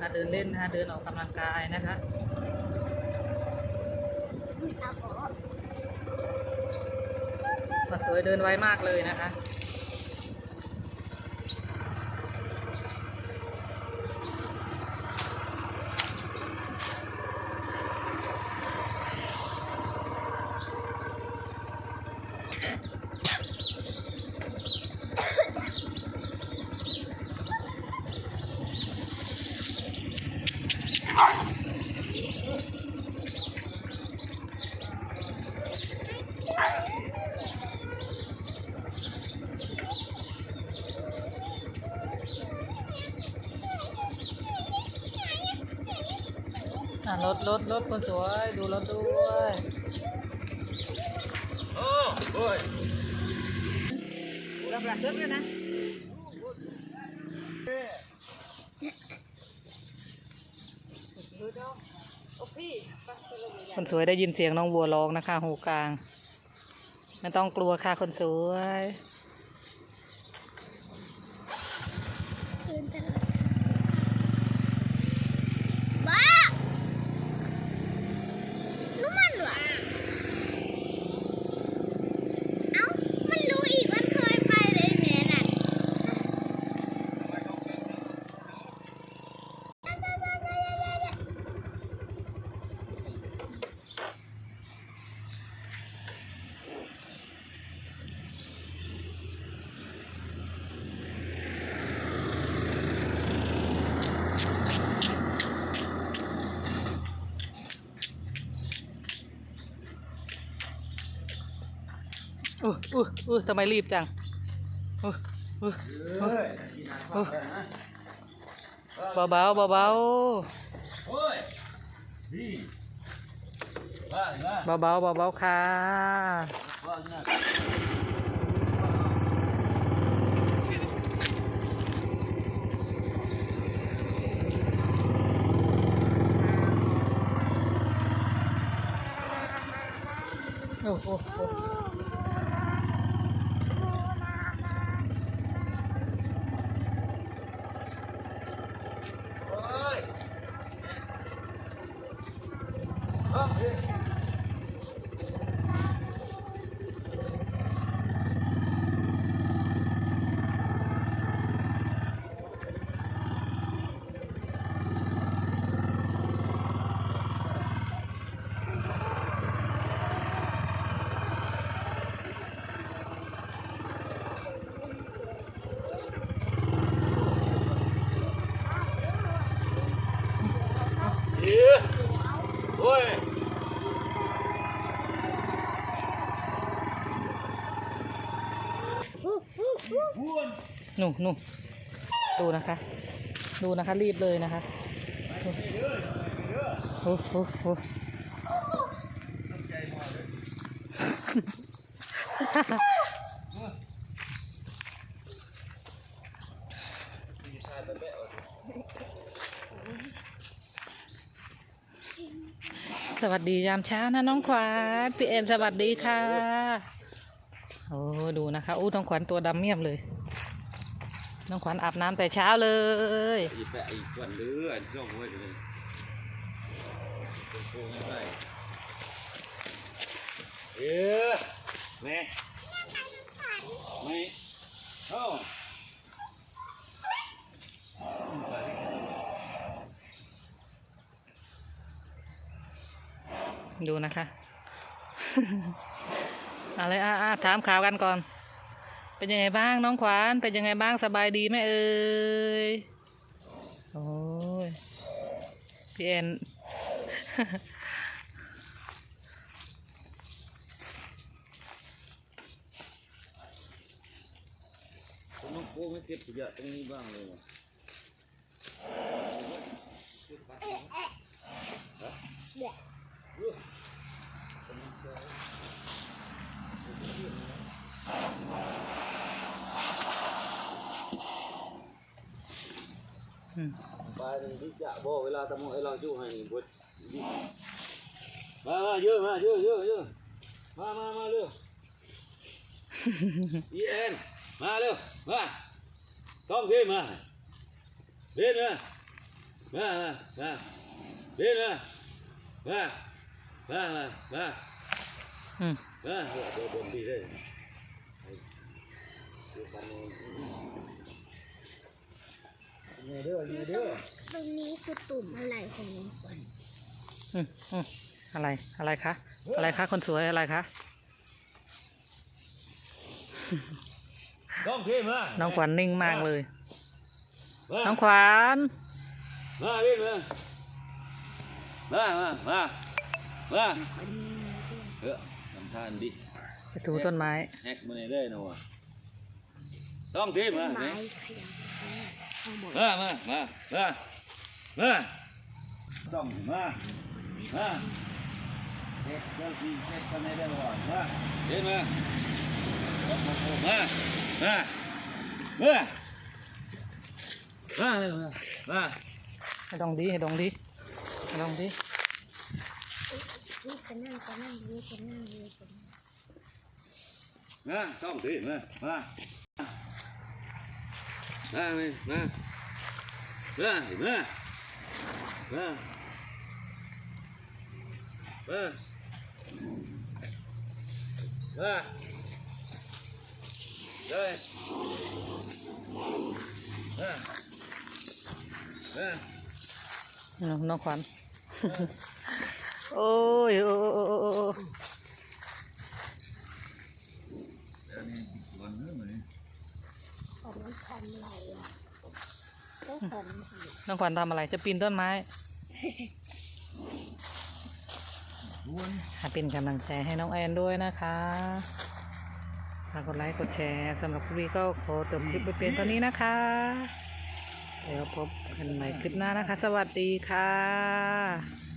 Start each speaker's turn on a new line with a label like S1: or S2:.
S1: นะคะ เดินเล่นนะคะ เดินออกกำลังกายนะคะ
S2: เอาโบ
S1: คนสวยเดินไวมากเลยนะคะ อะรถรถรถคนสวยดูรถด้วย
S3: Udah berhasil kan nah?
S1: คนสวยได้ยินเสียงน้องบัวร้องนะคะหูกลาง ไม่ต้องกลัวค่ะคนสวย
S2: คืนตลอดบ้าน้ำมันวะเอ้า มันรู้อีกมันเคยไปเลยแม่น่ะ
S1: อู้อู้อู้ทำไมรีบจังอู้อู้อู้เบาเบาเบาเบาเบาเบาเบาเบาค่ะโอ้โอ้โอ้
S4: Oi! Vamos ver. เย้ โอ้ย
S2: อู้อู้อู้
S4: พูน
S1: หนูหนูดูนะคะ ดูนะคะรีบเลยนะคะโอ้โหโอ้โห สวัสดียามเช้านะน้องขวัญพี่เอ็นสวัสดีค่ะ โอ้ดูนะคะอู้น้องขวัญตัวดำเมียมเลย น้องขวัญอาบน้ำแต่เช้าเลย
S4: อีแปะอีกวันเด้ออันจ้องไว้เลยเอ๊ะแม่ไม่เอ้า
S1: ดูนะคะอะไรอะอะถามข่าวกันก่อน เป็นยังไงบ้างน้องขวัญเป็นยังไงบ้างสบายดีไหมเอ่ยโอ้ยพี่แอน
S4: ผมต้องโค้งให้เก็บขยะตรงนี้บ้างเลยว่ะ
S1: อื
S4: ไปนี่ที่จะบอกเวลาตะโมไอ้เราจู่ให้นี่บดมามาเยอะมาเยอะเยอะเยอะมามามาเร็วอีเอ็นมาเร็วมาต้องขึ้นมาเดินมามามามาเดินมามามามามา
S1: อืม
S4: มาเดี๋ยวเดี๋ยวเดี๋ยวดีเลย เดี๋ยวกันเนี่ยเด้อเนี่ยเด้อ
S2: ตรงนี้คือตุ่มอะไรของน้องขวัญ
S1: อืมอืมอะไรอะไรคะอะไรคะคนสวยอะไรคะ
S4: ต้องขึ้นมา
S1: น้องขวัญนิ่งมากเลย
S4: มา
S1: น้องขวัญ
S4: มาพี่มามามามามาเออทำทานดิ
S1: ไปถูต้นไม้
S4: แฮกมาในได้นะวะต้องขึ้นมา
S2: ไม้
S4: เนี่ย
S2: ขยับข้างบน
S4: มามามามามาต้องมามาเด็กเจ้าที่เช็ดกันในได้ก่อนมาเดินมามามามามามามา
S1: ให้ดองดีให้ดองดีให้ดองดี
S2: นี่จะนั่งจะนั่งนี่จะนั่งนี่จะนั่ง
S4: มาต้องขึ้นมามามามา เบ้อเบ้อเบ้อเบ้อเบ้อเฮ้ยเบ้อเบ้
S1: อน้องขวัญโอ้ยโอ้แล้วนี่ตัวนึ
S2: งไหมผมทำอะไรอะ ก็ของสิ
S1: น้องขวัญทำอะไรจะปีนต้นไม้ให้เป็นกำลังใจให้น้องแอนด้วยนะคะฝากกดไลค์กดแชร์สำหรับคลิปนี้ก็ขอจบคลิปไปเพียงเท่านี้นะคะ เดี๋ยวพบกันใหม่คลิปหน้านะคะ สวัสดีค่ะ